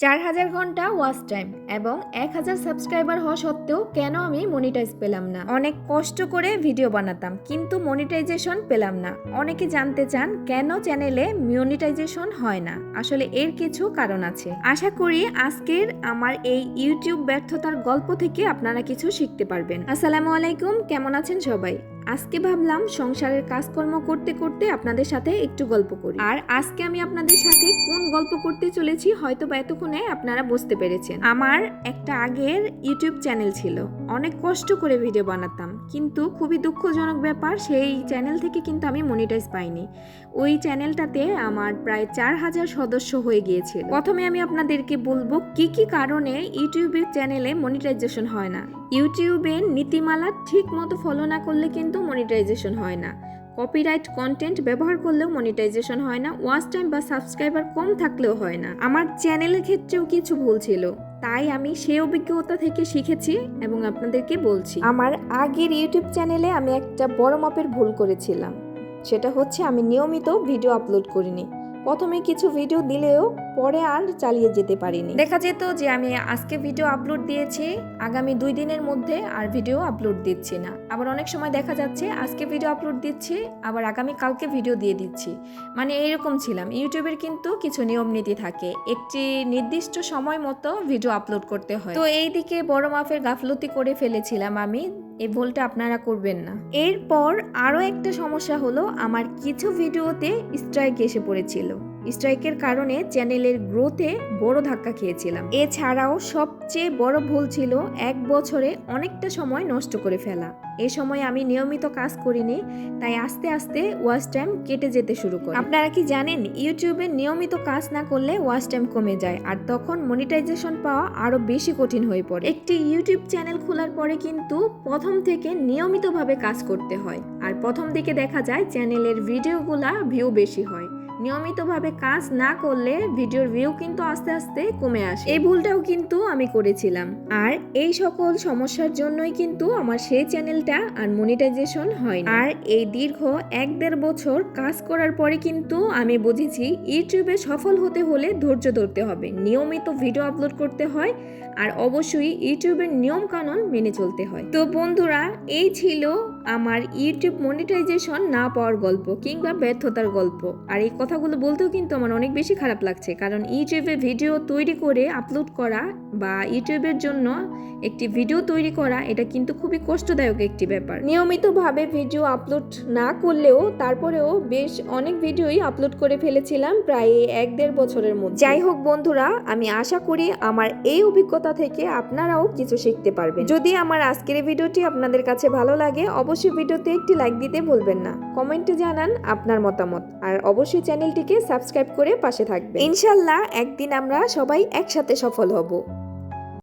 চার হাজার ঘণ্টা ওয়াচ টাইম এবং এক হাজার সাবস্ক্রাইবার হওয়া সত্ত্বেও কেন আমি মনিটাইজ পেলাম না? অনেক কষ্ট করে ভিডিও বানাতাম, কিন্তু মনিটাইজেশন পেলাম না। অনেকে জানতে চান, কেন চ্যানেলে মনিটাইজেশন হয় না? আসলে এর কিছু কারণ আছে। আশা করি আজকের আমার এই ইউটিউব ব্যর্থতার গল্প থেকে আপনারা কিছু শিখতে পারবেন। আসসালামু আলাইকুম, কেমন আছেন সবাই? আজকে ভাবলাম সংসারের কাজকর্ম করতে করতে আপনাদের সাথে একটু গল্প করি। আর আজকে আমি আপনাদের সাথে কোন গল্প করতে চলেছি হয়তো বা এতক্ষণে আপনারা বুঝতে পেরেছেন। আমার একটা আগের ইউটিউব চ্যানেল ছিল। অনেক কষ্ট করে ভিডিও বানাতাম। কিন্তু খুবই দুঃখজনক ব্যাপার, সেই চ্যানেল থেকে কিন্তু আমি মনিটাইজ পাইনি। ওই চ্যানেলটাতে আমার প্রায় চার হাজার সদস্য হয়ে গিয়েছিল। প্রথমে আমি আপনাদেরকে বলব, কি কি কারণে ইউটিউবের চ্যানেলে মনিটাইজেশন হয় না? ইউটিউবের নীতিমালা ঠিক মতো ফলো না করলে কিন্তু মনিটাইজেশন হয় না। কপিরাইট কন্টেন্ট ব্যবহার করলেও মনিটাইজেশন হয় না ওয়াচ টাইম বা সাবস্ক্রাইবার কম থাকলেও হয় না। আমার চ্যানেলের ক্ষেত্রেও কিছু ভুল ছিল, তাই আমি সেই অভিজ্ঞতা থেকে শিখেছি এবং আপনাদেরকে বলছি। আমার আগের ইউটিউব চ্যানেলে আমি একটা বড় মাপের ভুল করেছিলাম, সেটা হচ্ছে আমি নিয়মিত ভিডিও আপলোড করিনি। প্রথমে কিছু ভিডিও দিলেও পরে আর চালিয়ে যেতে পারিনি। দেখা যেত যে আমি আজকে ভিডিও আপলোড দিয়েছি, আগামী দুই দিনের মধ্যে আর ভিডিও আপলোড দিচ্ছি না। আবার অনেক সময় দেখা যাচ্ছে আজকে ভিডিও আপলোড দিচ্ছি, আবার আগামী কালকে ভিডিও দিয়ে দিচ্ছি। মানে এইরকম ছিলাম। ইউটিউবের কিন্তু কিছু নিয়ম নীতি থাকে। একটি নির্দিষ্ট সময় মতো ভিডিও আপলোড করতে হয়। তো এই দিকে বড় মাপের গাফলতি করে ফেলেছিলাম আমি। এই ভুলটা আপনারা করবেন না। এরপর আরও একটা সমস্যা হলো, আমার কিছু ভিডিওতে স্ট্রাইক এসে পড়েছিল। স্ট্রাইকের কারণে চ্যানেলের গ্রোথে বড় ধাক্কা খেয়েছিলাম। এছাড়াও সবচেয়ে বড় ভুল ছিল এক বছরে অনেকটা সময় নষ্ট করে ফেলা। এ সময় আমি নিয়মিত কাজ করিনি, তাই আস্তে আস্তে ওয়াচ টাইম কেটে যেতে শুরু করে। আপনারা কি জানেন, ইউটিউবে নিয়মিত কাজ না করলে ওয়াচ টাইম কমে যায়, আর তখন মনিটাইজেশন পাওয়া আরও বেশি কঠিন হয়ে পড়ে। একটি ইউটিউব চ্যানেল খোলার পরে কিন্তু প্রথম থেকে নিয়মিতভাবে কাজ করতে হয়, আর প্রথম দিকে দেখা যায় চ্যানেলের ভিডিওগুলা ভিউ বেশি হয়। নিয়মিতভাবে কাজ না করলে ভিডিওর ভিউ কিন্তু আস্তে আস্তে কমে আসে। এই ভুলটাও কিন্তু আমি করেছিলাম। আর এই সকল সমস্যার জন্যই কিন্তু আমার সেই চ্যানেলটা আর মনিটাইজেশন হয়। আর এই দীর্ঘ এক দেড় বছর কাজ করার পরে কিন্তু আমি বুঝেছি ইউটিউবে সফল হতে হলে ধৈর্য ধরতে হবে। নিয়মিত ভিডিও আপলোড করতে হয় আর অবশ্যই ইউটিউবের নিয়ম কানুন মেনে চলতে হয়। তো বন্ধুরা, এই ছিল আমার ইউটিউব মনিটাইজেশন না পাওয়ার গল্প কিংবা ব্যর্থতার গল্প। আর এই কথাগুলো বলতেও কিন্তু আমার অনেক বেশি খারাপ লাগছে। কারণ ইউটিউবে ভিডিও তৈরি করে আপলোড করা বা ইউটিউবের জন্য একটি ভিডিও তৈরি করা, এটা কিন্তু খুবই কষ্টদায়ক একটি ব্যাপার। নিয়মিতভাবে ভিডিও আপলোড না করলেও তারপরেও বেশ অনেক ভিডিওই আপলোড করে ফেলেছিলাম প্রায় এক দেড় বছরের মধ্যে। যাই হোক বন্ধুরা, আমি আশা করি আমার এই অভিজ্ঞতা থেকে আপনারাও কিছু শিখতে পারবেন। যদি আমার আজকের ভিডিওটি আপনাদের কাছে ভালো লাগে অবশ্যই ভিডিওতে একটি লাইক দিতে ভুলবেন না। কমেন্টে জানান আপনার মতামত। আর অবশ্যই চ্যানেলটিকে সাবস্ক্রাইব করে পাশে থাকবেন। ইনশাল্লাহ একদিন আমরা সবাই একসাথে সফল হব।